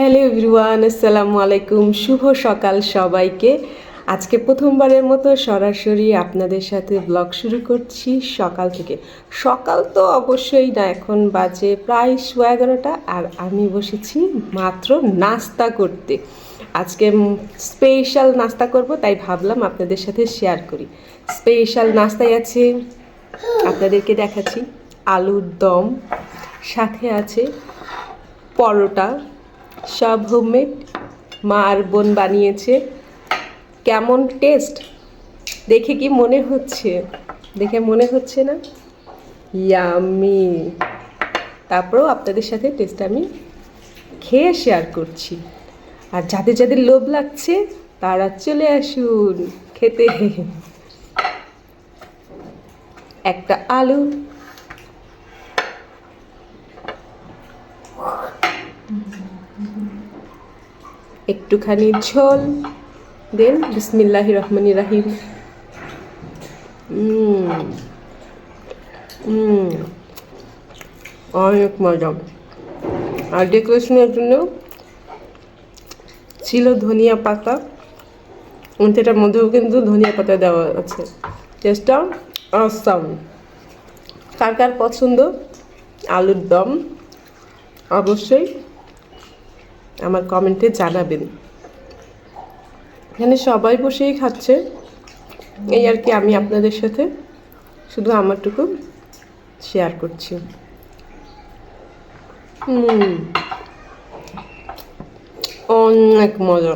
Hello everyone, আসসালামু আলাইকুম। শুভ সকাল সবাইকে। আজকে প্রথমবারের মতো সরাসরি আপনাদের সাথে ব্লগ শুরু করছি সকাল থেকে। সকাল তো অবশ্যই না, এখন বাজে প্রায় সোয়া এগারোটা আর আমি বসেছি মাত্র নাস্তা করতে। আজকে স্পেশাল নাস্তা করব, তাই ভাবলাম আপনাদের সাথে শেয়ার করি। স্পেশাল নাস্তায় আছে, আপনাদেরকে দেখাচ্ছি আলুর দম, সাথে আছে পরোটা সব হোমমেড মা আর বোন বানিয়েছে। কেমন টেস্ট? দেখে কি মনে হচ্ছে? দেখে মনে হচ্ছে না? ইয়ামি তারপরেও আপনাদের সাথে টেস্ট আমি খেয়ে শেয়ার করছি। আর যাদের যাদের লোভ লাগছে, তারা চলে আসুন খেতে। একটা আলু একটুখানি ঝোল। দেন বিসমিল্লাহ রহমানি রাহিম। অনেক মজা। আর ডেকোরেশনের জন্য ছিল ধনিয়া পাতা। এটার মধ্যেও কিন্তু ধনিয়া পাতা দেওয়া আছে। টেস্টটা অসাম কার কার পছন্দ? আলুর দম। অবশ্যই। আমার কমেন্টে জানাবেন। এখানে সবাই বসেই খাচ্ছে। এই আর কি আমি আপনাদের সাথে শুধু আমারটুকু শেয়ার করছি। হুম। অনেক মজা।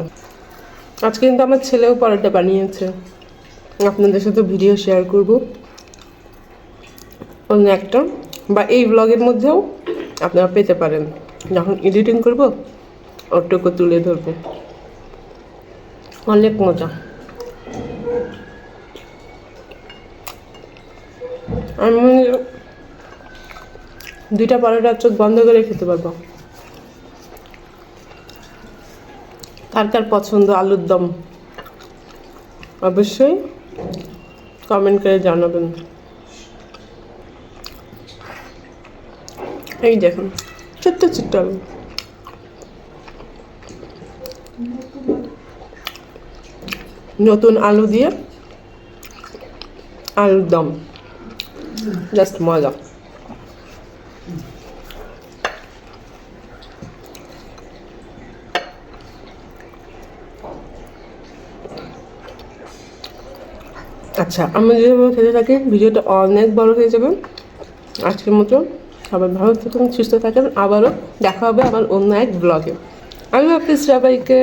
আজকে কিন্তু আমার ছেলেও পরোটা বানিয়েছে। আপনাদের সাথে ভিডিও শেয়ার করব। অন্য একটা। বা এই ব্লগের মধ্যেও আপনারা পেতে পারেন। যখন এডিটিং করব ওটুকু তুলে ধরবো। অনেক মজা। আমি দুইটা পরোটা চোখ বন্ধ করে খেতে পারব। কার কার পছন্দ আলুর দম? অবশ্যই কমেন্ট করে জানাবেন। এই দেখুন, ছোট্ট ছোট্ট আলু। নতুন আলু দিয়ে আলুর দম জাস্ট মজা আচ্ছা আমি যেভাবে খেতে থাকি, ভিডিওটা অনেক বড় হয়ে যাবে। আজকের মতো সবাই ভালো থাকুন, সুস্থ থাকেন, আবারও দেখা হবে আবার অন্য এক ব্লগে আমি হাফিজ সবাইকে